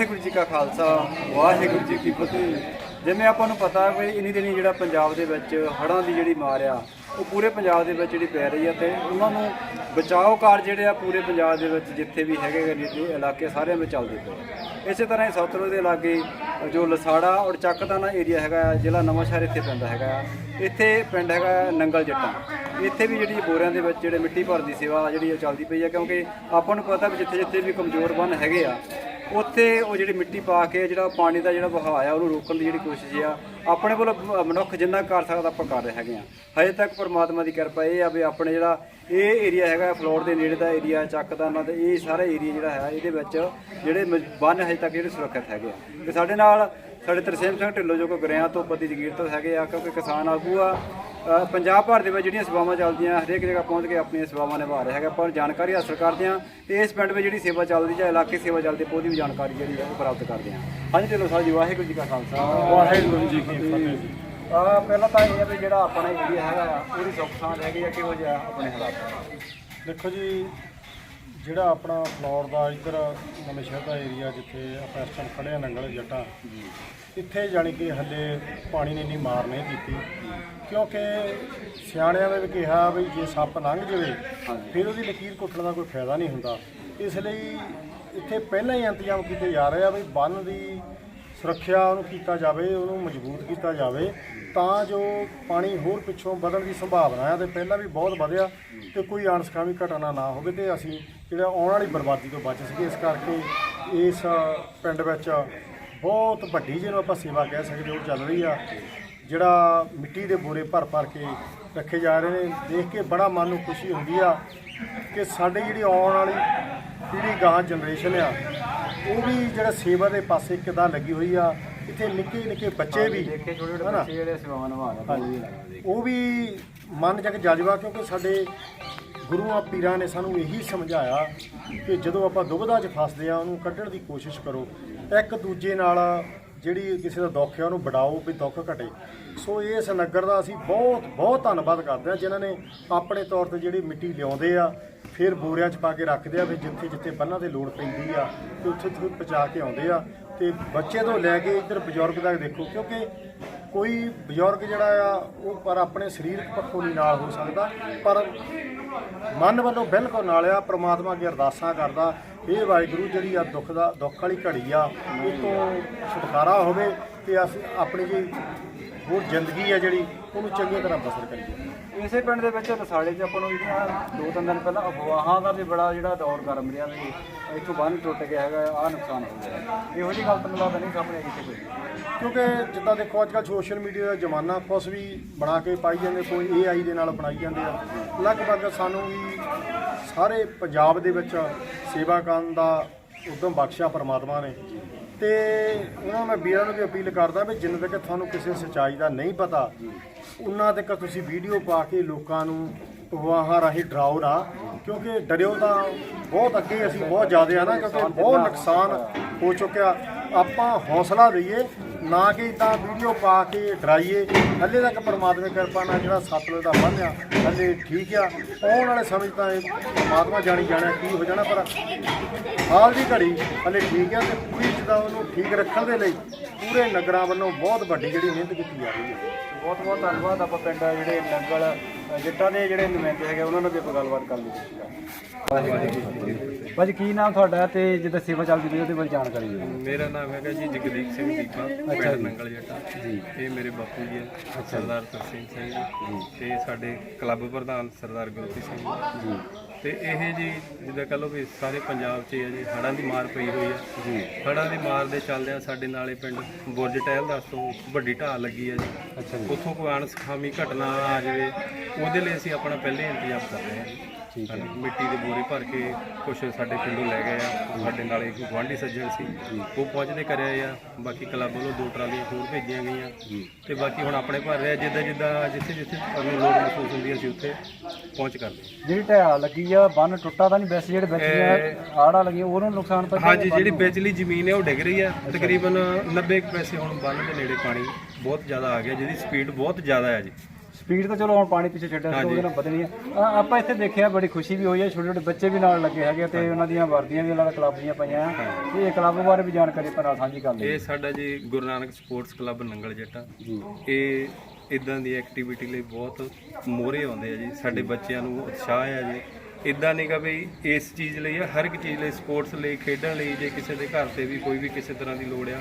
ਵਾਹਿਗੁਰੂ ਜੀ ਕਾ ਖਾਲਸਾ, ਵਾਹਿਗੁਰੂ ਜੀ ਕੀ ਫਤਿਹ ਜਿਵੇਂ ਆਪਾਂ ਨੂੰ ਪਤਾ ਹੈ ਵੀ ਇਨੀ ਦਿਨੀ ਜਿਹੜਾ ਪੰਜਾਬ ਦੇ ਵਿੱਚ ਹੜ੍ਹਾਂ ਦੀ ਜਿਹੜੀ ਮਾਰ ਆ, ਉਹ ਪੂਰੇ ਪੰਜਾਬ ਦੇ ਵਿੱਚ ਜਿਹੜੀ ਪੈ ਰਹੀ ਆ ਤੇ ਉਹਨਾਂ ਨੂੰ ਬਚਾਓ ਕਾਰਜ ਜਿਹੜੇ ਆ ਪੂਰੇ ਪੰਜਾਬ ਦੇ ਵਿੱਚ ਜਿੱਥੇ ਵੀ ਹੈਗੇ ਗੇ ਇਲਾਕੇ ਸਾਰਿਆਂ ਵਿੱਚ ਚੱਲਦੇ ਪਏ ਆ। ਇਸੇ ਤਰ੍ਹਾਂ ਹੀ ਸੌਤਰੋ ਦੇ ਲਾਗੇ ਜੋ ਲਸਾੜਾ ਔਰ ਚੱਕਦਾਨਾ ਏਰੀਆ ਹੈਗਾ ਜ਼ਿਲ੍ਹਾ ਨਵਾਂ ਸ਼ਹਿਰ ਇੱਥੇ ਪੈਂਦਾ ਹੈਗਾ ਆ। ਇੱਥੇ ਪਿੰਡ ਹੈਗਾ ਨੰਗਲ ਜੱਟਾਂ ਇੱਥੇ ਵੀ ਜਿਹੜੀ ਬੋਰਿਆਂ ਦੇ ਵਿੱਚ ਜਿਹੜੇ ਮਿੱਟੀ ਭਰਨ ਦੀ ਸੇਵਾ ਜਿਹੜੀ ਉਹ ਚੱਲਦੀ ਪਈ ਆ, ਕਿਉਂਕਿ ਆਪਾਂ ਨੂੰ ਪਤਾ ਵੀ ਜਿੱਥੇ ਜਿੱਥੇ ਵੀ ਕਮਜ਼ੋਰ ਬੰਨ ਹੈਗੇ ਆ ਉੱਥੇ ਉਹ ਜਿਹੜੀ ਮਿੱਟੀ ਪਾ ਕੇ, ਜਿਹੜਾ ਪਾਣੀ ਦਾ ਜਿਹੜਾ ਵਹਾਅ ਆ, ਉਹਨੂੰ ਰੋਕਣ ਦੀ ਜਿਹੜੀ ਕੋਸ਼ਿਸ਼ ਆ, ਆਪਣੇ ਕੋਲ ਮਨੁੱਖ ਜਿੰਨਾ ਕਰ ਸਕਦਾ ਆਪਾਂ ਕਰ ਰਹੇ ਹੈਗੇ ਆ। ਹਜੇ ਤੱਕ ਪਰਮਾਤਮਾ ਦੀ ਕਿਰਪਾ ਇਹ ਆ ਵੀ ਆਪਣੇ ਜਿਹੜਾ ਇਹ ਏਰੀਆ ਹੈਗਾ, ਫਲੋਰ ਦੇ ਨੇੜੇ ਦਾ ਏਰੀਆ ਚੱਕਦਾਨਾ ਤੇ ਇਹ ਸਾਰਾ ਏਰੀਆ ਜਿਹੜਾ ਹੈ, ਇਹਦੇ ਵਿੱਚ ਜਿਹੜੇ ਮ- ਬੰਨ ਹਜੇ ਤੱਕ ਜਿਹੜੇ ਸੁਰੱਖਿਅਤ ਹੈਗੇ ਆ। ਤੇ ਸਾਡੇ ਨਾਲ ਸਾਡੇ ਤਰਸੇਮ ਸਿੰਘ ਢਿੱਲੋਂ ਜੋ ਕੋ ਗਰਿਆਂ ਤੋਂ ਪਤੀ ਜਗੀਰ ਤੋਂ ਹੈਗੇ ਆ ਕਿਉਂਕਿ ਕਿਸਾਨ ਆਗੂ ਆ। ਪੰਜਾਬ ਭਰ ਦੇ ਵਿੱਚ ਜਿਹੜੀਆਂ ਸੇਵਾਵਾਂ ਚੱਲਦੀਆਂ ਹਰੇਕ ਜਗ੍ਹਾ ਪਹੁੰਚ ਕੇ ਆਪਣੀਆਂ ਸੇਵਾਵਾਂ ਨਿਭਾ ਰਹੇ ਹੈਗੇ। ਆਪਾਂ ਜਾਣਕਾਰੀ ਹਾਸਲ ਕਰਦੇ ਆ ਤੇ ਇਸ ਪਿੰਡ ਵਿੱਚ ਜਿਹੜੀ ਸੇਵਾ ਚੱਲਦੀ ਜਾਂ ਇਲਾਕੇ ਸੇਵਾ ਚੱਲਦੀ ਉਹਦੀ ਵੀ ਜਾਣਕਾਰੀ ਜਿਹੜੀ ਆ ਉਹ ਪ੍ਰਾਪਤ ਕਰਦੇ ਆ। ਹਾਂਜੀ ਢਿੱਲੋਂ ਸਾਹਿਬ ਜੀ ਵਾਹਿਗੁਰੂ ਜੀ ਕਾ ਖਾਲਸਾ। ਵਾਹਿਗੁਰੂ ਜੀ ਕੀ ਫਤਿਹ ਆ ਪਹਿਲਾਂ ਤਾਂ ਇਹ ਹੈ ਵੀ ਜਿਹੜਾ ਆਪਣਾ ਏਰੀਆ ਹੈਗਾ ਉਹਦੀ ਸੁੱਖ ਸਾਂਦ ਹੈਗੀ ਆ ਕਿਹੋ ਜਿਹਾ ਆਪਣੇ ਹਾਲਾਤ ਦੇਖੋ ਜੀ ਜਿਹੜਾ ਆਪਣਾ ਫਲੋਰ ਦਾ ਇੱਧਰ ਨਵੇਂ ਸ਼ਹਿਰ ਦਾ ਏਰੀਆ ਜਿੱਥੇ ਆਪਾਂ ਇਸ ਟਾਈਮ ਖੜੇ ਆ ਨੰਗਲ ਜੱਟਾਂ ਇੱਥੇ ਜਾਣੀ ਕਿ ਹੱਲੇ ਪਾਣੀ ਨੇ ਇੰਨੀ ਮਾਰ ਨਹੀਂ ਕੀਤੀ ਕਿਉਂਕਿ ਸਿਆਣਿਆਂ ਨੇ ਵੀ ਕਿਹਾ ਵੀ ਜੇ ਸੱਪ ਲੰਘ ਜਾਵੇ ਫਿਰ ਉਹਦੀ ਲਕੀਰ ਕੁੱਟਣ ਦਾ ਕੋਈ ਫਾਇਦਾ ਨਹੀਂ ਹੁੰਦਾ। ਇਸ ਲਈ ਇੱਥੇ ਪਹਿਲਾਂ ਹੀ ਇੰਤਜ਼ਾਮ ਕੀਤੇ ਜਾ ਰਹੇ ਆ ਵੀ ਬੰਨ ਦੀ ਸੁਰੱਖਿਆ ਉਹਨੂੰ ਕੀਤਾ ਜਾਵੇ, ਉਹਨੂੰ ਮਜ਼ਬੂਤ ਕੀਤਾ ਜਾਵੇ, ਤਾਂ ਜੋ ਪਾਣੀ ਹੋਰ ਪਿੱਛੋਂ ਵਧਣ ਦੀ ਸੰਭਾਵਨਾ ਹੈ ਤੇ ਪਹਿਲਾਂ ਵੀ ਬਹੁਤ ਵਧਿਆ ਤੇ ਕੋਈ ਅਣਸਖਾਵੀ ਘਟਨਾ ਨਾ ਹੋਵੇ ਤੇ ਅਸੀਂ ਜਿਹੜਾ ਆਉਣ ਵਾਲੀ ਬਰਬਾਦੀ ਤੋਂ ਬਚ ਸਕੀਏ, ਇਸ ਕਰਕੇ ਇਸ ਪਿੰਡ ਵਿੱਚ ਬਹੁਤ ਵੱਡੀ ਜਿਹਨੂੰ ਆਪਾਂ ਸੇਵਾ ਕਹਿ ਸਕਦੇ, ਉਹ ਚੱਲ ਰਹੀ ਆ, ਜਿਹੜਾ ਮਿੱਟੀ ਦੇ ਬੋਰੇ ਭਰ ਭਰ ਕੇ ਰੱਖੇ ਜਾ ਰਹੇ ਨੇ, ਦੇਖ ਕੇ ਬੜਾ ਮਨ ਨੂੰ ਖੁਸ਼ੀ ਹੁੰਦੀ ਆ ਕਿ ਸਾਡੇ ਜਿਹੜੀ ਆਉਣ ਵਾਲੀ ਪੀੜ੍ਹੀ ਗਾਂ ਜਨਰੇਸ਼ਨ ਆ ਉਹ ਵੀ ਜਿਹੜਾ ਸੇਵਾ ਦੇ ਪਾਸੇ ਕਿਦਾਂ ਲੱਗੀ ਹੋਈ ਆ ਇੱਥੇ ਨਿੱਕੇ ਨਿੱਕੇ ਬੱਚੇ ਵੀ ਦੇਖੇ ਛੋਟੇ ਛੋਟੇ? ਬੱਚੇ ਜਿਹੜੇ ਉਹ ਵੀ ਮਨ ਜਗ ਜਜ਼ਬਾ ਕਿਉਂਕਿ ਸਾਡੇ ਗੁਰੂਆਂ ਪੀਰਾਂ ਨੇ ਸਾਨੂੰ ਇਹੀ ਸਮਝਾਇਆ ਕਿ ਜਦੋਂ ਆਪਾਂ ਦੁਬਧਾ 'ਚ ਫਸਦੇ ਆ ਉਹਨੂੰ ਕੱਢਣ ਦੀ ਕੋਸ਼ਿਸ਼ ਕਰੋ। ਇੱਕ ਦੂਜੇ ਨਾਲ ਜਿਹੜੀ ਕਿਸੇ ਦਾ ਦੁੱਖ ਹੈ ਉਹਨੂੰ ਵਡਾਓ ਵੀ ਦੁੱਖ ਘਟੇ। ਸੋ ਇਸ ਨਗਰ ਦਾ ਅਸੀਂ ਬਹੁਤ ਬਹੁਤ ਧੰਨਵਾਦ ਕਰਦੇ ਹਾਂ, ਜਿਨ੍ਹਾਂ ਨੇ ਆਪਣੇ ਤੌਰ ਤੇ ਜਿਹੜੀ ਮਿੱਟੀ ਲਿਆਉਂਦੇ ਆ, ਫਿਰ ਬੋਰਿਆਂ 'ਚ ਪਾ ਕੇ ਰੱਖਦੇ ਆ, ਵੀ ਜਿੱਥੇ ਜਿੱਥੇ ਬੰਨਾਂ ਦੇ ਲੋੜ ਪੈਂਦੀ ਆ, ਤੇ ਉੱਥੇ ਉੱਥੇ ਪਹੁੰਚਾ ਕੇ ਆਉਂਦੇ ਆ। ਤੇ ਬੱਚੇ ਤੋਂ ਲੈ ਕੇ ਇੱਧਰ ਬਜ਼ੁਰਗ ਤੱਕ ਦੇਖੋ, ਕਿਉਂਕਿ ਕੋਈ ਬਜ਼ੁਰਗ ਜਿਹੜਾ ਆ, ਉਹ ਪਰ ਆਪਣੇ ਸਰੀਰਕ ਪੱਖੋਂ ਨਹੀਂ ਨਾਲ ਹੋ ਸਕਦਾ, ਪਰ ਮਨ ਵੱਲੋਂ ਬਿਲਕੁਲ ਨਾਲ ਆ, ਪ੍ਰਮਾਤਮਾ ਅੱਗੇ ਅਰਦਾਸਾਂ ਕਰਦਾ ਇਹ ਵਾਹਿਗੁਰੂ ਜਿਹੜੀ ਆ ਦੁੱਖ ਦਾ, ਦੁੱਖ ਵਾਲੀ ਘੜੀ ਆ, ਇਹ ਤੋਂ ਛੁਟਕਾਰਾ ਹੋਵੇ ਤੇ ਅਸੀਂ ਆਪਣੀ ਜੀ ਹੋਰ ਜ਼ਿੰਦਗੀ ਆ ਜਿਹੜੀ, ਉਹਨੂੰ ਚੰਗੀ ਤਰ੍ਹਾਂ ਬਸਰ ਕਰੀਏ। ਇਸੇ ਪਿੰਡ ਦੇ ਵਿੱਚ ਰਸਾਲੇ 'ਚ ਆਪਾਂ ਨੂੰ ਜਿਹੜੀਆਂ ਦੋ ਤਿੰਨ ਦਿਨ ਪਹਿਲਾਂ ਅਫਵਾਹਾਂ ਦਾ ਵੀ ਬੜਾ ਜਿਹੜਾ ਦੌਰ ਗਰਮ ਰਿਹਾ ਵੀ ਇੱਥੋਂ ਬੰਨ ਟੁੱਟ ਗਿਆ ਹੈਗਾ, ਆਹ ਨੁਕਸਾਨ ਹੋ ਗਿਆ ਇਹੋ ਜਿਹੀ ਗੱਲ ਤਾਂ ਮੈਨੂੰ ਲੱਗਦਾ ਨਹੀਂ ਸਾਹਮਣੇ ਆਈ ਕਿਤੇ ਕੋਈ। ਕਿਉਂਕਿ ਜਿੱਦਾਂ ਦੇਖੋ ਅੱਜ ਕੱਲ੍ਹ ਸੋਸ਼ਲ ਮੀਡੀਆ ਦਾ ਜ਼ਮਾਨਾ ਕੁਛ ਵੀ ਬਣਾ ਕੇ ਪਾਈ ਜਾਂਦੇ, ਕੋਈ AI ਦੇ ਨਾਲ ਬਣਾਈ ਜਾਂਦੇ ਆ। ਲਗਭਗ ਸਾਨੂੰ ਵੀ ਸਾਰੇ ਪੰਜਾਬ ਦੇ ਵਿੱਚ ਸੇਵਾ ਕਰਨ ਦਾ ਉਦਮ ਬਖਸ਼ਿਆ ਪਰਮਾਤਮਾ ਨੇ। ਤੇ ਉਹਨਾਂ ਮੈਂ ਵੀਰਾਂ ਨੂੰ ਵੀ ਅਪੀਲ ਕਰਦਾ ਵੀ ਜਿੰਨੇ ਤੱਕ ਤੁਹਾਨੂੰ ਕਿਸੇ ਸੱਚਾਈ ਦਾ ਨਹੀਂ ਪਤਾ, ਉਹਨਾਂ ਤੱਕ ਤੁਸੀਂ ਵੀਡੀਓ ਪਾ ਕੇ ਲੋਕਾਂ ਨੂੰ ਅਫਵਾਹਾਂ ਰਾਹੀਂ ਡਰਾਓ ਨਾ, ਕਿਉਂਕਿ ਡਰਿਓ ਤਾਂ ਬਹੁਤ ਅੱਗੇ ਅਸੀਂ ਬਹੁਤ ਜ਼ਿਆਦਾ ਆ ਨਾ, ਕਿਉਂਕਿ ਬਹੁਤ ਨੁਕਸਾਨ ਹੋ ਚੁੱਕਿਆ। ਆਪਾਂ ਹੌਸਲਾ ਦਈਏ, ਨਾ ਕਿ ਤਾਂ ਵੀਡੀਓ ਪਾ ਕੇ ਡਰਾਈਏ। ਹੱਲੇ ਤੱਕ ਪਰਮਾਤਮਾ ਦੀ ਕਿਰਪਾ ਨਾਲ ਜਿਹੜਾ ਸਤਲੁਜ ਦਾ ਬੰਨ੍ਹ ਆ, ਹੱਲੇ ਠੀਕ ਆ। ਆਉਣ ਵਾਲੇ ਸਮੇਂ 'ਚ ਤਾਂ ਇਹ ਪਰਮਾਤਮਾ ਜਾਣੀ ਜਾਣਾ ਕੀ ਹੋ ਜਾਣਾ, ਪਰ ਹਾਲ ਦੀ ਘੜੀ ਹੱਲੇ ਠੀਕ ਆ ਤੇ ਪੂਰੀ ਜਿੱਦਾਂ ਉਹਨੂੰ ਠੀਕ ਰੱਖਣ ਦੇ ਲਈ ਪੂਰੇ ਨਗਰਾਂ ਵੱਲੋਂ ਬਹੁਤ ਵੱਡੀ ਜਿਹੜੀ ਮਿਹਨਤ ਕੀਤੀ ਜਾ ਰਹੀ ਹੈ। ਬਹੁਤ ਬਹੁਤ ਧੰਨਵਾਦ ਆਪਾਂ ਪਿੰਡ ਜਿਹੜੇ ਨੰਗਲ ਜੱਟਾਂ ਦੇ ਜਿਹੜੇ ਨੁਮਾਇੰਦੇ ਹੈਗੇ ਉਹਨਾਂ ਨਾਲ ਵੀ ਆਪਾਂ ਗੱਲਬਾਤ ਕਰਨ ਦੀ ਕੋਸ਼ਿਸ਼ ਕਰਾਂਗੇ ਭਾਜੀ ਕੀ ਨਾਮ ਤੁਹਾਡਾ ਤੇ ਜਿੱਦਾਂ ਸੇਵਾ ਚੱਲਦੀ ਪਈ ਉਹਦੇ ਬਾਰੇ ਜਾਣਕਾਰੀ ਦਿਓ। ਮੇਰਾ ਨਾਮ ਹੈਗਾ ਜੀ ਜਗਦੀਪ ਸਿੰਘ ਦੀਪਾ ਪਿੰਡ ਨੰਗਲ ਜੱਟਾ। ਜੀ। ਇਹ ਮੇਰੇ ਬਾਪੂ ਜੀ ਹੈ ਸਰਦਾਰ ਤਰਸੀਮ ਸਿੰਘ ਜੀ ਤੇ ਸਾਡੇ ਕਲੱਬ ਪ੍ਰਧਾਨ ਸਰਦਾਰ ਗੁਰਪ੍ਰੀਤ ਸਿੰਘ ਜੀ। ਤੇ ਇਹ ਜੀ ਜਿੱਦਾਂ ਕਹ ਲਓ ਵੀ ਸਾਰੇ ਪੰਜਾਬ 'ਚ ਹੀ ਹੈ ਜੀ ਹੜ੍ਹਾਂ ਦੀ ਮਾਰ ਪਈ ਹੋਈ ਹੈ ਜੀ। ਹੜ੍ਹਾਂ ਦੀ ਮਾਰ ਦੇ ਚੱਲਦਿਆਂ ਸਾਡੇ ਨਾਲੇ ਪਿੰਡ ਬੁਰਜ ਟਹਿਲ ਦਾ ਤੋਂ ਵੱਡੀ ਢਾਲ ਲੱਗੀ ਹੈ ਜੀ। ਅੱਛਾ ਜੀ। ਉੱਥੋਂ ਕੋਈ ਅਣਸਖਾਮੀ ਘਟਨਾ ਆ ਜਾਵੇ ਉਹਦੇ ਲਈ ਅਸੀਂ ਆਪਣਾ ਪਹਿਲੇ ਇੰਤਜ਼ਾਮ ਕਰ ਰਹੇ ਹਾਂ ਜੀ। ਠੀਕ ਹੈ। ਹਾਂਜੀ, ਮਿੱਟੀ ਦੇ ਬੋਰੇ ਭਰ ਕੇ ਕੁਝ ਸਾਡੇ ਪਿੰਡੋਂ ਲੈ ਗਏ ਆ। ਸਾਡੇ ਨਾਲ ਇੱਕ ਗੁਆਂਢੀ ਸੱਜਣ ਸੀ। ਉਹ ਪਹੁੰਚਦੇ ਕਰਿਆ ਆ। ਬਾਕੀ ਕਲੱਬ ਵੱਲੋਂ ਦੋ ਟਰਾਲੀਆਂ ਹੋਰ ਭੇਜੀਆਂ ਗਈਆਂ। ਤੇ ਬਾਕੀ ਹੁਣ ਆਪਣੇ ਭਰ ਰਿਹਾ ਜਿੱਦਾਂ ਜਿੱਦਾਂ ਜਿੱਥੇ ਜਿੱਥੇ ਸਾਨੂੰ ਲੋੜ ਮਹਿਸੂਸ ਹੁੰਦੀ ਹੈ ਅਸੀਂ ਉੱਥੇ ਪਹੁੰਚ ਕਰਦੇ। ਜਿਹੜੀ ਢਿਆ ਲੱਗੀ ਆ ਬੰਨ ਟੁੱਟਾ ਤਾਂ ਨਹੀਂ ਵੈਸੇ ਜਿਹੜੇ ਵਿੱਚ ਆੜਾ ਲੱਗੀਆਂ ਉਹਨੂੰ ਨੁਕਸਾਨ ਤਾਂ ਹਾਂਜੀ ਜਿਹੜੀ ਵਿਚਲੀ ਜ਼ਮੀਨ ਹੈ ਉਹ ਡਿੱਗ ਰਹੀ ਹੈ ਤਕਰੀਬਨ 90 ਕੁ ਪੈਸੇ ਹੁਣ ਬੰਨ ਦੇ ਨੇੜੇ ਪਾਣੀ ਬਹੁਤ ਜ਼ਿਆਦਾ ਆ ਗਿਆ ਜਿਹਦੀ ਸਪੀਡ ਬਹੁਤ ਜ਼ਿਆਦਾ ਹੈ ਜੀ। ਸਪੀਡ ਤਾਂ ਚਲੋ ਹੁਣ ਪਾਣੀ ਪਿੱਛੇ ਛੱਡਿਆ ਸੀ ਉਹਦੇ ਨਾਲ ਵਧਣੀ ਹੈ ਆ- ਆਪਾਂ ਇੱਥੇ ਦੇਖਿਆ ਬੜੀ ਖੁਸ਼ੀ ਵੀ ਹੋਈ ਹੈ ਛੋਟੇ ਛੋਟੇ ਬੱਚੇ ਵੀ ਨਾਲ ਲੱਗੇ ਹੈਗੇ ਤੇ ਉਹਨਾਂ ਦੀਆਂ ਵਰਦੀਆਂ ਵੀ ਅਲੱਗ ਕਲੱਬ ਦੀਆਂ ਪਈਆਂ ਆ। ਤੇ ਇਹ ਕਲੱਬ ਬਾਰੇ ਵੀ ਜਾਣਕਾਰੀ ਆਪਾਂ ਨਾਲ ਸਾਂਝੀ ਕਰ ਲਈ ਇਹ ਸਾਡਾ ਜੀ ਗੁਰੂ ਨਾਨਕ ਸਪੋਰਟਸ ਕਲੱਬ ਨੰਗਲ ਜੱਟਾਂ। ਜੀ। ਇਹ ਇਦਾਂ ਦੀ ਐਕਟੀਵਿਟੀ ਲਈ ਬਹੁਤ ਮੋਹਰੇ ਆਉਂਦੇ ਆ ਜੀ। ਸਾਡੇ ਬੱਚਿਆਂ ਨੂੰ ਉਤਸ਼ਾਹ ਹੈ ਜੀ। ਇਦਾਂ ਨਹੀਂਗਾ ਵੀ ਇਸ ਚੀਜ਼ ਲਈ ਆ ਹਰ ਇੱਕ ਚੀਜ਼ ਲਈ ਸਪੋਰਟਸ ਲਈ ਖੇਡਣ ਲਈ ਜੇ ਕਿਸੇ ਦੇ ਘਰ ਤੇ ਵੀ ਕੋਈ ਵੀ ਕਿਸੇ ਤਰ੍ਹਾਂ ਦੀ ਲੋੜ ਆ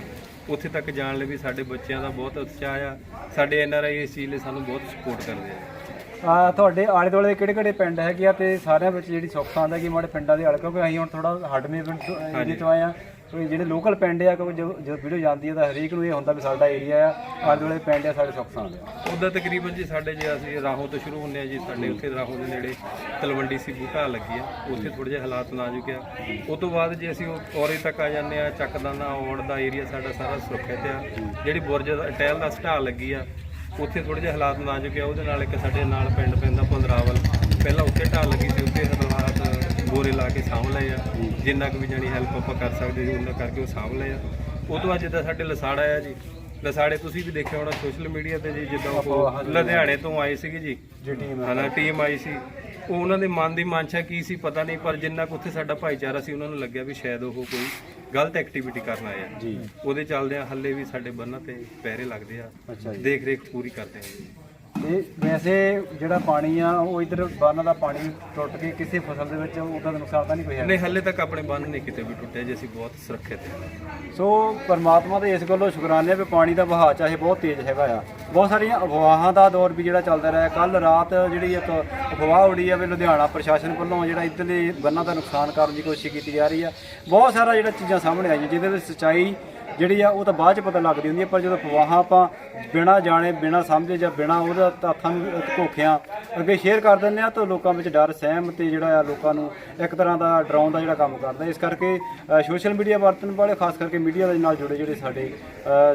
ਉੱਥੇ ਤੱਕ ਜਾਣ ਲਈ ਵੀ ਸਾਡੇ ਬੱਚਿਆਂ ਦਾ ਬਹੁਤ ਉਤਸ਼ਾਹ ਆ। ਸਾਡੇ ਐਨ ਆਰ ਆਈ ਇਸ ਚੀਜ਼ ਲਈ ਸਾਨੂੰ ਬਹੁਤ ਸਪੋਰਟ ਕਰਦੇ ਆ। ਆ ਤੁਹਾਡੇ ਆਲੇ ਦੁਆਲੇ ਕਿਹੜੇ ਕਿਹੜੇ ਪਿੰਡ ਹੈਗੇ ਆ ਤੇ ਸਾਰਿਆਂ ਵਿੱਚ ਜਿਹੜੀ ਸੁੱਖ ਹੈ ਕਿ ਮਾੜੇ ਪਿੰਡਾਂ ਦੇ ਆਲੇ ਕਿਉਂਕਿ ਅਸੀਂ ਹੁਣ ਥੋੜਾ ਹੱਡਵੇਂ ਪਿੰਡ ਤੋਂ- ਏਰੀਏ ਤੋਂ ਆਏ ਆ। ਕੋਈ ਜਿਹੜੇ ਲੋਕਲ ਪਿੰਡ ਆ ਕਿਉਂਕਿ ਜਦੋਂ ਜਦੋਂ ਵੀਡੀਓ ਜਾਂਦੀ ਹੈ ਤਾਂ ਹਰੇਕ ਨੂੰ ਇਹ ਹੁੰਦਾ ਵੀ ਸਾਡਾ ਏਰੀਆ ਆ ਆਲੇ ਦੁਆਲੇ ਪਿੰਡ ਆ ਸਾਡੇ ਸੁੱਖ ਸਾਂਦ ਆ। ਉਹਦਾ ਤਕਰੀਬਨ ਜੀ ਸਾਡੇ ਜੇ ਅਸੀਂ ਰਾਹੋਂ ਤੋਂ ਸ਼ੁਰੂ ਹੁੰਦੇ ਆ ਜੀ ਸਾਡੇ ਉੱਥੇ ਰਾਹੋਂ ਦੇ ਨੇੜੇ ਤਲਵੰਡੀ ਸੀ ਬੂਟਾ ਲੱਗੀ ਆ ਉੱਥੇ ਥੋੜੇ ਜਿਹੇ ਹਾਲਾਤ ਨਾਜ਼ੁਕ ਆ। ਉਹ ਤੋਂ ਬਾਅਦ ਜੇ ਅਸੀਂ ਉਹ ਔਰੇ ਤੱਕ ਆ ਜਾਂਦੇ ਆ ਚੱਕਦਾਨਾ ਔੜ ਦਾ ਏਰੀਆ ਸਾਡਾ ਸਾਰਾ ਸੁਰੱਖਿਅਤ ਆ। ਜਿਹੜੀ ਬੁਰਜ ਟਹਿਲ ਦਾ ਸਟਾਲ ਲੱਗੀ ਆ ਉੱਥੇ ਥੋੜੇ ਜਿਹੇ ਹਾਲਾਤ ਨਾਜ਼ੁਕ ਆ ਉਹਦੇ ਨਾਲ ਇੱਕ ਸਾਡੇ ਨਾਲ ਪਿੰਡ ਪੈਂਦਾ ਪੰਦਰਾਵਲ ਪਹਿਲਾਂ ਉੱਥੇ ਢਾਲ ਲੱਗੀ ਸੀ ਉੱਥੇ ਹਾਲਾਤ ਬੋਰੇ ਲਾ ਕੇ ਸਾਂਭ ਲਏ ਆ। ਜਿੰਨਾ ਕੁ ਵੀ ਜਾਣੀ ਹੈਲਪ ਆਪਾਂ ਕਰ ਸਕਦੇ ਸੀ ਉਹਨਾਂ ਕਰਕੇ ਉਹ ਸਾਂਭ ਲਏ ਆ। ਉਹ ਤੋਂ ਬਾਅਦ ਜਿੱਦਾਂ ਸਾਡੇ ਲਸਾੜਾ ਆ ਜੀ ਲਸਾੜੇ ਤੁਸੀਂ ਵੀ ਦੇਖਿਆ ਹੋਣਾ ਸੋਸ਼ਲ ਮੀਡੀਆ ਤੇ ਜੀ ਜਿੱਦਾਂ ਉਹ ਲੁਧਿਆਣੇ ਤੋਂ ਆਏ ਸੀਗੇ ਜੀ। ਜੀ ਟੀਮ ਹਨਾ ਟੀਮ ਆਈ ਸੀ। ਉਹ ਉਹਨਾਂ ਦੇ ਮਨ ਦੀ ਮਾਨਸ਼ਾ ਕੀ ਸੀ ਪਤਾ ਨਹੀਂ ਪਰ ਜਿੰਨਾ ਕੁ ਉੱਥੇ ਸਾਡਾ ਭਾਈਚਾਰਾ ਸੀ ਉਹਨਾਂ ਨੂੰ ਲੱਗਿਆ ਵੀ ਸ਼ਾਇਦ ਉਹ ਕੋਈ ਗਲਤ ਐਕਟੀਵਿਟੀ ਕਰਨ ਆਏ ਆ। ਜੀ। ਉਹਦੇ ਚੱਲਦੇ ਆ ਹੱਲੇ ਵੀ ਸਾਡੇ ਬੰਨਾਂ ਤੇ ਪਹਿਰੇ ਲੱਗਦੇ ਆ। ਦੇਖ ਰੇਖ ਪੂਰੀ ਕਰਦੇ ਆ। ਜੀ ਇਹ ਵੈਸੇ ਜਿਹੜਾ ਪਾਣੀ ਆ ਉਹ ਇਧਰ ਬਾਨਾਂ ਦਾ ਪਾਣੀ ਟੁੱਟ ਕੇ ਕਿਸੇ ਫਸਲ ਦੇ ਵਿੱਚ ਉਹਦਾ ਨੁਕਸਾਨ ਤਾਂ ਨਹੀਂ ਕੋਈ ਹੈ ਨਹੀਂ ਹੱਲੇ ਤੱਕ ਆਪਣੇ ਬੰਨ ਨਹੀਂ ਕਿਤੇ ਵੀ ਟੁੱਟੇ ਜੀ ਅਸੀਂ ਬਹੁਤ ਸੁਰੱਖਿਅਤ ਹਾਂ। ਸੋ ਪਰਮਾਤਮਾ ਦੇ ਇਸ ਗੱਲੋਂ ਸ਼ੁਕਰਾਨੇ ਵੀ ਪਾਣੀ ਦਾ ਵਹਾਅ ਚਾਹੇ ਬਹੁਤ ਤੇਜ਼ ਹੈਗਾ ਆ। ਬਹੁਤ ਸਾਰੀਆਂ ਅਫਵਾਹਾਂ ਦਾ ਦੌਰ ਵੀ ਜਿਹੜਾ ਚੱਲਦਾ ਰਿਹਾ। ਕੱਲ ਰਾਤ ਜਿਹੜੀ ਇੱਕ ਅਫਵਾਹ ਉੜੀ ਆ ਵੀ ਲੁਧਿਆਣਾ ਪ੍ਰਸ਼ਾਸਨ ਵੱਲੋਂ ਜਿਹੜਾ ਇੱਧਰਲੇ ਬੰਨਾਂ ਦਾ ਨੁਕਸਾਨ ਕਰਨ ਦੀ ਕੋਸ਼ਿਸ਼ ਕੀਤੀ ਜਾ ਰਹੀ ਆ। ਬਹੁਤ ਸਾਰਾ ਜਿਹੜਾ ਚੀਜ਼ਾਂ ਸਾਹਮਣੇ ਆਈਆਂ ਜਿਹਦੇ ਵਿੱਚ ਸੱਚਾਈ ਜਿਹੜੀ ਆ ਉਹ ਤਾਂ ਬਾਅਦ ਚ ਪਤਾ ਲੱਗਦੀ ਹੁੰਦੀ ਹੈ ਪਰ ਜਦੋਂ ਅਫਵਾਹਾਂ ਆਪਾਂ ਬਿਨਾਂ ਜਾਣੇ, ਬਿਨਾਂ ਸਮਝੇ ਜਾਂ ਬਿਨਾਂ ਉਹਦਾ ਤੱਥਾਂ ਨੂੰ ਘੋਖਿਆਂ ਅੱਗੇ ਸ਼ੇਅਰ ਕਰ ਦਿੰਦੇ ਆ ਤਾਂ ਲੋਕਾਂ ਵਿੱਚ ਡਰ, ਸਹਿਮ ਤੇ ਜਿਹੜਾ ਆ ਲੋਕਾਂ ਨੂੰ ਇੱਕ ਤਰ੍ਹਾਂ ਦਾ ਡਰਾਉਣ ਦਾ ਜਿਹੜਾ ਕੰਮ ਕਰਦਾ। ਇਸ ਕਰਕੇ ਸੋਸ਼ਲ ਮੀਡੀਆ ਵਰਤਣ ਵਾਲੇ, ਖਾਸ ਕਰਕੇ ਮੀਡੀਆ ਦੇ ਨਾਲ ਜੁੜੇ ਜਿਹੜੇ ਸਾਡੇ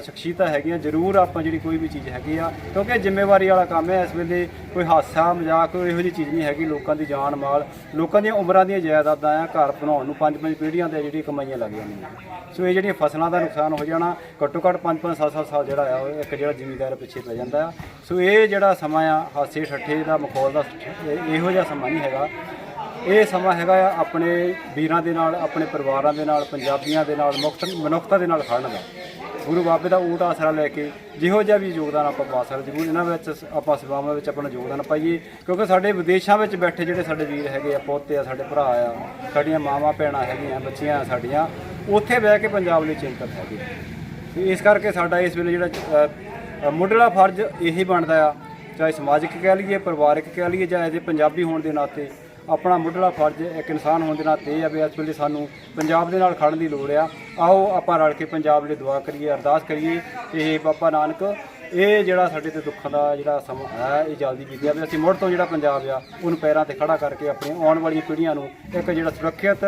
ਸ਼ਖਸੀਅਤਾਂ ਹੈਗੀਆਂ, ਜ਼ਰੂਰ ਆਪਾਂ ਜਿਹੜੀ ਕੋਈ ਵੀ ਚੀਜ਼ ਹੈਗੀ ਆ, ਕਿਉਂਕਿ ਜ਼ਿੰਮੇਵਾਰੀ ਵਾਲਾ ਕੰਮ ਹੈ, ਇਸ ਵੇਲੇ ਕੋਈ ਹਾਸਾ, ਮਜ਼ਾਕ, ਕੋਈ ਇਹੋ ਜਿਹੀ ਚੀਜ਼ ਨਹੀਂ ਹੈਗੀ, ਲੋਕਾਂ ਦੀ ਜਾਨ ਮਾਲ, ਲੋਕਾਂ ਦੀਆਂ ਉਮਰਾਂ ਦੀਆਂ ਜਾਇਦਾਦਾਂ ਆ ਘਰ ਬਣਾਉਣ ਨੂੰ ਪੰਜ ਪੰਜ ਪੀੜ੍ਹੀਆਂ ਤੇ ਜਿਹੜੀ ਕਮਾਈਆਂ ਲੱਗ ਜਾਂਦੀਆਂ ਸੋ ਇਹ ਜਿਹੜੀਆਂ ਫਸਲਾਂ ਦਾ ਨੁਕਸਾਨ ਹੋ ਜਾਣਾ, ਘੱਟੋ ਘੱਟ 5-5 7-7 ਸਾਲ ਜਿਹੜਾ ਆ, ਉਹ ਇੱਕ ਜਿਹੜਾ ਜ਼ਿਮੀਂਦਾਰ ਪਿੱਛੇ ਪੈ ਜਾਂਦਾ ਆ। ਸੋ ਇਹ ਜਿਹੜਾ ਸਮਾਂ ਆ, ਹਾਸੇ ਠੱਠੇ ਦਾ ਮਖੌਲ ਦਾ ਇਹੋ ਜਿਹਾ ਸਮਾਂ ਨਹੀਂ ਹੈਗਾ। ਇਹ ਸਮਾਂ ਹੈਗਾ ਆ ਆਪਣੇ ਵੀਰਾਂ ਦੇ ਨਾਲ, ਆਪਣੇ ਪਰਿਵਾਰਾਂ ਦੇ ਨਾਲ, ਪੰਜਾਬੀਆਂ ਦੇ ਨਾਲ, ਮੁਕਤ, ਮਨੁੱਖਤਾ ਦੇ ਨਾਲ ਖੜਨ ਦਾ। ਗੁਰੂ ਬਾਬੇ ਦਾ ਊਟ ਆਸਰਾ ਲੈ ਕੇ ਜਿਹੋ ਜਿਹਾ ਵੀ ਯੋਗਦਾਨ ਆਪਾਂ ਪਾ ਸਕਦੇ, ਜ਼ਰੂਰ ਇਹਨਾਂ ਵਿੱਚ ਆਪਾਂ ਸੇਵਾਵਾਂ ਵਿੱਚ ਆਪਣਾ ਯੋਗਦਾਨ ਪਾਈਏ, ਕਿਉਂਕਿ ਸਾਡੇ ਵਿਦੇਸ਼ਾਂ ਵਿੱਚ ਬੈਠੇ ਜਿਹੜੇ ਸਾਡੇ ਵੀਰ ਹੈਗੇ ਆ, ਪੋਤੇ ਆ, ਸਾਡੇ ਭਰਾ ਆ, ਸਾਡੀਆਂ ਮਾਵਾਂ, ਭੈਣਾਂ ਹੈਗੀਆਂ, ਬੱਚੀਆਂ ਆ ਸਾਡੀਆਂ ਉੱਥੇ ਬਹਿ ਕੇ ਪੰਜਾਬ ਲਈ ਚਿੰਤਤ ਹੈਗੇ ਤੇ ਇਸ ਕਰਕੇ ਸਾਡਾ ਇਸ ਵੇਲੇ ਜਿਹੜਾ ਮੁੱਢਲਾ ਫਰਜ਼ ਇਹੀ ਬਣਦਾ ਆ, ਚਾਹੇ ਸਮਾਜਿਕ ਕਹਿ ਲਈਏ, ਪਰਿਵਾਰਿਕ ਕਹਿ ਲਈਏ, ਜਾਂ ਐਜ਼ ਪੰਜਾਬੀ ਹੋਣ ਦੇ ਨਾਤੇ ਆਪਣਾ ਮੁੱਢਲਾ ਫਰਜ਼ ਇੱਕ ਇਨਸਾਨ ਹੋਣ ਦੇ ਨਾਤੇ ਇਹ ਆ ਵੀ ਇਸ ਵੇਲੇ ਸਾਨੂੰ ਪੰਜਾਬ ਦੇ ਨਾਲ ਖੜਨ ਦੀ ਲੋੜ ਆ। ਆਓ ਆਪਾਂ ਰਲ ਕੇ ਪੰਜਾਬ ਲਈ ਦੁਆ ਕਰੀਏ, ਅਰਦਾਸ ਕਰੀਏ ਤੇ ਬਾਬਾ ਨਾਨਕ, ਇਹ ਜਿਹੜਾ ਸਾਡੇ ਤੇ ਦੁੱਖਾਂ ਦਾ ਜਿਹੜਾ ਸਮਾਂ ਹੈ, ਇਹ ਜਲਦੀ ਬੀਤਿਆ ਵੀ ਅਸੀਂ ਮੁੜ ਤੋਂ ਜਿਹੜਾ ਪੰਜਾਬ ਆ, ਉਹਨੂੰ ਪੈਰਾਂ ਤੇ ਖੜਾ ਕਰਕੇ ਆਪਣੀ ਆਉਣ ਵਾਲੀਆਂ ਪੀੜ੍ਹੀਆਂ ਨੂੰ ਇੱਕ ਜਿਹੜਾ ਸੁਰੱਖਿਅਤ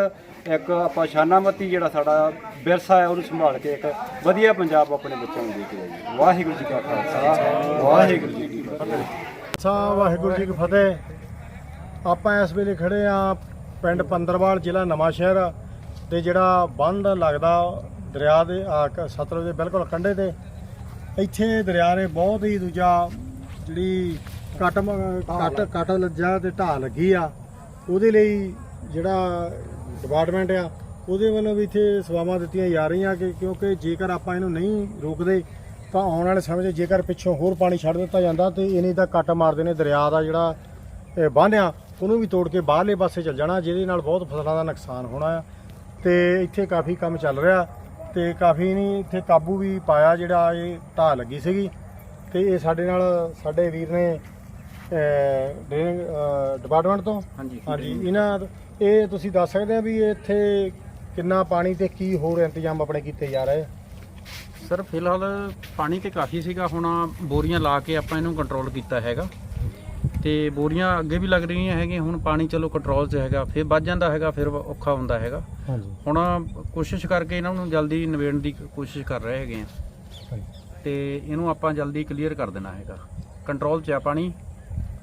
ਇੱਕ ਆਪਾਂ ਸ਼ਾਨਾਮਤੀ ਜਿਹੜਾ ਸਾਡਾ ਵਿਰਸਾ ਹੈ ਉਹਨੂੰ ਸੰਭਾਲ ਕੇ ਇੱਕ ਵਧੀਆ ਪੰਜਾਬ ਆਪਣੇ ਬੱਚਿਆਂ ਨੂੰ ਦੇ ਕੇ ਆਈਏ। ਵਾਹਿਗੁਰੂ ਜੀ ਕਾ ਖਾਲਸਾ ਵਾਹਿਗੁਰੂ ਜੀ ਕੀ ਫਤਿਹ। ਸਾ ਵਾਹਿਗੁਰੂ ਜੀ ਕੀ ਫਤਿਹ। ਆਪਾਂ ਇਸ ਵੇਲੇ ਖੜੇ ਆ ਪਿੰਡ ਪੰਦਰਵਾਲ ਜ਼ਿਲ੍ਹਾ ਨਵਾਂਸ਼ਹਿਰ ਤੇ ਜਿਹੜਾ ਬੰਦ ਲੱਗਦਾ ਦਰਿਆ ਦੇ ਆ, ਕ- ਸਤਲੁਜ ਦੇ ਬਿਲਕੁਲ ਕੰਢੇ ਤੇ। ਇੱਥੇ ਦਰਿਆ ਨੇ ਬਹੁਤ ਹੀ ਦੂਜਾ ਜਿਹੜੀ ਕੱਟ ਮ- ਕੱਟ ਕੱਟ ਲੱਜਾ ਤੇ ਢਾਹ ਲੱਗੀ ਆ। ਉਹਦੇ ਲਈ ਜਿਹੜਾ ਡਿਪਾਰਟਮੈਂਟ ਆ, ਉਹਦੇ ਵੱਲੋਂ ਵੀ ਇੱਥੇ ਸੇਵਾਵਾਂ ਦਿੱਤੀਆਂ ਜਾ ਰਹੀਆਂ ਕਿ ਕਿਉਂਕਿ ਜੇਕਰ ਆਪਾਂ ਇਹਨੂੰ ਨਹੀਂ ਰੋਕਦੇ, ਤਾਂ ਆਉਣ ਵਾਲੇ ਸਮੇਂ 'ਚ ਜੇਕਰ ਪਿੱਛੋਂ ਹੋਰ ਪਾਣੀ ਛੱਡ ਦਿੱਤਾ ਜਾਂਦਾ ਤੇ ਇਹਨੇ ਤਾਂ ਕੱਟ ਮਾਰਦੇ ਨੇ ਦਰਿਆ ਦਾ ਜਿਹੜਾ ਇਹ ਬੰਨ੍ਹ ਆ ਉਹਨੂੰ ਵੀ ਤੋੜ ਕੇ ਬਾਹਰਲੇ ਪਾਸੇ ਚੱਲ ਜਾਣਾ, ਜਿਹਦੇ ਨਾਲ ਬਹੁਤ ਫਸਲਾਂ ਦਾ ਨੁਕਸਾਨ ਹੋਣਾ ਆ। ਤੇ ਇੱਥੇ ਕਾਫੀ ਕੰਮ ਚੱਲ ਰਿਹਾ ਤੇ ਕਾਫੀ ਨਹੀਂ ਇੱਥੇ ਕਾਬੂ ਵੀ ਪਾਇਆ ਜਿਹੜਾ ਇਹ ਢਾਹ ਲੱਗੀ ਸੀਗੀ। ਤੇ ਇਹ ਸਾਡੇ ਨਾਲ, ਸਾਡੇ ਵੀਰ ਨੇ ਡਰੇਨਿੰਗ ਡਿਪਾਰਟਮੈਂਟ ਤੋਂ? ਹਾਂਜੀ ਹਾਂਜੀ ਇਹਨਾਂ ਇਹ ਤੁਸੀਂ ਦੱਸ ਸਕਦੇ ਆ ਵੀ ਇੱਥੇ ਕਿੰਨਾ ਪਾਣੀ ਤੇ ਕੀ ਹੋਰ ਇੰਤਜ਼ਾਮ ਆਪਣੇ ਕੀਤੇ ਜਾ ਰਹੇ? ਆ ਸਰ ਫਿਲਹਾਲ ਪਾਣੀ ਤੇ ਕਾਫੀ ਸੀਗਾ ਹੁਣ ਬੋਰੀਆਂ ਲਾ ਕੇ ਆਪਾਂ ਇਹਨੂੰ ਕੰਟਰੋਲ ਕੀਤਾ ਹੈਗਾ। ਤੇ ਬੋਰੀਆਂ ਅੱਗੇ ਵੀ ਲੱਗ ਰਹੀਆਂ ਹੈਗੀਆਂ ਹੁਣ ਪਾਣੀ ਚਲੋ ਕੰਟਰੋਲ 'ਚ ਹੈਗਾ ਫਿਰ ਵੱਜ ਜਾਂਦਾ ਹੈਗਾ ਫਿਰ ਔਖਾ ਹੁੰਦਾ ਹੈਗਾ। ਹਾਂਜੀ ਹੁਣ ਕੋਸ਼ਿਸ਼ ਕਰਕੇ ਇਹਨਾਂ ਨੂੰ ਜਲਦੀ ਨਿਬੇੜਨ ਦੀ ਕੋਸ਼ਿਸ਼ ਕਰ ਰਹੇ ਹੈਗੇ ਆ। ਤੇ ਇਹਨੂੰ ਆਪਾਂ ਜਲਦੀ ਕਲੀਅਰ ਕਰ ਦੇਣਾ ਹੈਗਾ। ਕੰਟਰੋਲ 'ਚ ਆ ਪਾਣੀ।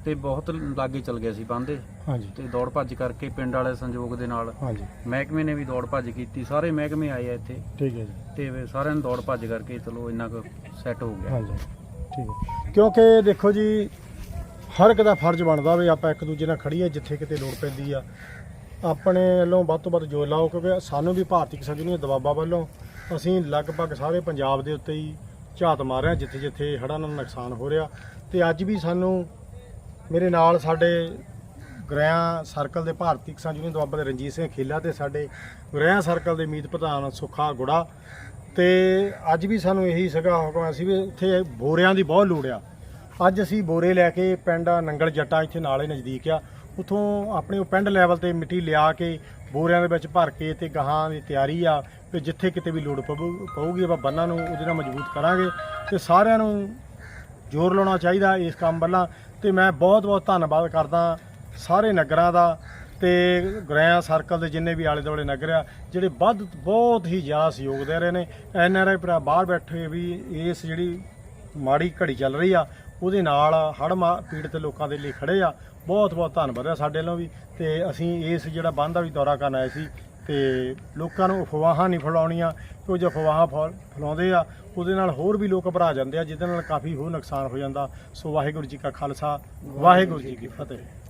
ਤੇ ਬਹੁਤ ਲਾਗੇ ਚਲ ਗਿਆ ਸੀ ਬੰਦੇ। ਹਾਂਜੀ। ਤੇ ਦੌੜ ਭੱਜ ਕਰਕੇ ਪਿੰਡ ਵਾਲੇ ਸੰਯੋਗ ਦੇ ਨਾਲ ਹਾਂਜੀ। ਮਹਿਕਮੇ ਨੇ ਵੀ ਦੌੜ ਭੱਜ ਕੀਤੀ ਸਾਰੇ ਮਹਿਕਮੇ ਆਏ ਆ ਇੱਥੇ। ਠੀਕ ਹੈ ਜੀ। ਤੇ ਸਾਰਿਆਂ ਨੇ ਦੌੜ ਭੱਜ ਕਰਕੇ ਚਲੋ ਇੰਨਾ ਕੁ ਸੈੱਟ ਹੋ ਗਿਆ। ਹਾਂਜੀ। ਠੀਕ ਹੈ। ਕਿਉਂਕਿ ਦੇਖੋ ਜੀ ਹਰ ਇੱਕ ਦਾ ਫਰਜ਼ ਬਣਦਾ ਵੀ ਆਪਾਂ ਇੱਕ ਦੂਜੇ ਨਾਲ ਖੜੀਏ ਜਿੱਥੇ ਕਿਤੇ ਲੋੜ ਪੈਂਦੀ ਆ। ਆਪਣੇ ਵੱਲੋਂ ਵੱਧ ਤੋਂ ਵੱਧ ਜੋਰ ਲਾਓ ਕਿਉਂਕਿ ਸਾਨੂੰ ਵੀ ਭਾਰਤੀ ਕਿਸਾਨ ਯੂਨੀਅਨ ਦਬਾਬਾ ਵੱਲੋਂ ਅਸੀਂ ਲਗਭਗ ਸਾਰੇ ਪੰਜਾਬ ਦੇ ਉੱਤੇ ਹੀ ਝਾਤ ਮਾਰ ਰਹੇ ਹਾਂ ਜਿੱਥੇ ਜਿੱਥੇ ਹੜ੍ਹਾਂ ਨਾਲ ਨੁਕਸਾਨ ਹੋ ਰਿਹਾ। ਤੇ ਅੱਜ ਵੀ ਸਾਨੂੰ ਮੇਰੇ ਨਾਲ ਸਾਡੇ ਗ੍ਰਹਿਆਂ ਸਰਕਲ ਦੇ ਭਾਰਤੀ ਕਿਸਾਨ ਯੂਨੀਅਨ ਦੁਆਬਾ ਦੇ ਰਣਜੀਤ ਸਿੰਘ ਖੇਲਾ ਤੇ ਸਾਡੇ ਗ੍ਰਹਿਆਂ ਸਰਕਲ ਦੇ ਮੀਤ ਪ੍ਰਧਾਨ ਸੁੱਖਾ ਗੁੜਾ। ਤੇ ਅੱਜ ਵੀ ਸਾਨੂੰ ਇਹੀ ਸਗਾ ਹੁਕਮ ਅਸੀਂ ਵੀ ਇੱਥੇ ਬੋਰਿਆਂ ਦੀ ਬਹੁਤ ਲੋੜ ਆ। ਅੱਜ ਅਸੀਂ ਬੋਰੇ ਲੈ ਕੇ ਪਿੰਡ ਨੰਗਲ ਜੱਟਾ ਇੱਥੇ ਨਾਲੇ ਨਜ਼ਦੀਕ ਆ। ਉਥੋਂ ਆਪਣੇ ਉਹ ਪਿੰਡ ਲੈਵਲ ਤੇ ਮਿੱਟੀ ਲਿਆ ਕੇ ਬੋਰਿਆਂ ਦੇ ਵਿੱਚ ਭਰ ਕੇ ਤੇ ਗਾਹਾਂ ਦੀ ਤਿਆਰੀ ਆ ਕਿ ਜਿੱਥੇ ਕਿਤੇ ਵੀ ਲੋੜ ਪਊ- ਪਊਗੀ ਆਪਾਂ ਬੰਨਾਂ ਨੂੰ ਉਹਦੇ ਨਾਲ ਮਜ਼ਬੂਤ ਕਰਾਂਗੇ। ਤੇ ਸਾਰਿਆਂ ਨੂੰ ਜ਼ੋਰ ਲਾਉਣਾ ਚਾਹੀਦਾ ਇਸ ਕੰਮ ਵੱਲਾਂ ਤੇ ਮੈਂ ਬਹੁਤ ਬਹੁਤ ਧੰਨਵਾਦ ਕਰਦਾ ਸਾਰੇ ਨਗਰਾਂ ਦਾ ਤੇ ਗ੍ਰਹਿਆਂ ਸਰਕਲ ਦੇ ਜਿੰਨੇ ਵੀ ਆਲੇ ਦੁਆਲੇ ਨਗਰ ਆ, ਜਿਹੜੇ ਵੱਧ ਬਹੁਤ ਹੀ ਜ਼ਿਆਦਾ ਸਹਿਯੋਗ ਦੇ ਰਹੇ ਨੇ। ਐਨ ਆਰ ਆਈ ਭਰਾ ਬਾਹਰ ਬੈਠੇ ਵੀ ਇਸ ਜਿਹੜੀ ਮਾੜੀ ਘੜੀ ਚੱਲ ਰਹੀ ਆ, ਉਹਦੇ ਨਾਲ ਹੜ੍ਹ ਮਾ, ਪੀੜਤ ਲੋਕਾਂ ਦੇ ਲਈ ਖੜੇ ਆ। ਬਹੁਤ ਬਹੁਤ ਧੰਨਵਾਦ ਆ ਸਾਡੇ ਵੱਲੋਂ ਵੀ ਤੇ ਅਸੀਂ ਇਸ ਜਿਹੜਾ ਬੰਦ ਦਾ ਵੀ ਦੌਰਾ ਕਰਨ ਆਏ ਸੀ ਤੇ ਲੋਕਾਂ ਨੂੰ ਅਫਵਾਹਾਂ ਨਹੀਂ ਫੈਲਾਉਣੀਆਂ, ਕਿਉਂ ਜੇ ਅਫਵਾਹਾਂ ਫੈਲ- ਫੈਲਾਉਂਦੇ ਆ, ਉਹਦੇ ਨਾਲ ਹੋਰ ਵੀ ਲੋਕ ਘਬਰਾ ਜਾਂਦੇ ਆ, ਜਿਹਦੇ ਨਾਲ ਕਾਫੀ ਹੋਰ ਨੁਕਸਾਨ ਹੋ ਜਾਂਦਾ। ਸੋ ਵਾਹਿਗੁਰੂ ਜੀ ਕਾ ਖਾਲਸਾ, ਵਾਹਿਗੁਰੂ ਜੀ ਕੀ ਫਤਿਹ।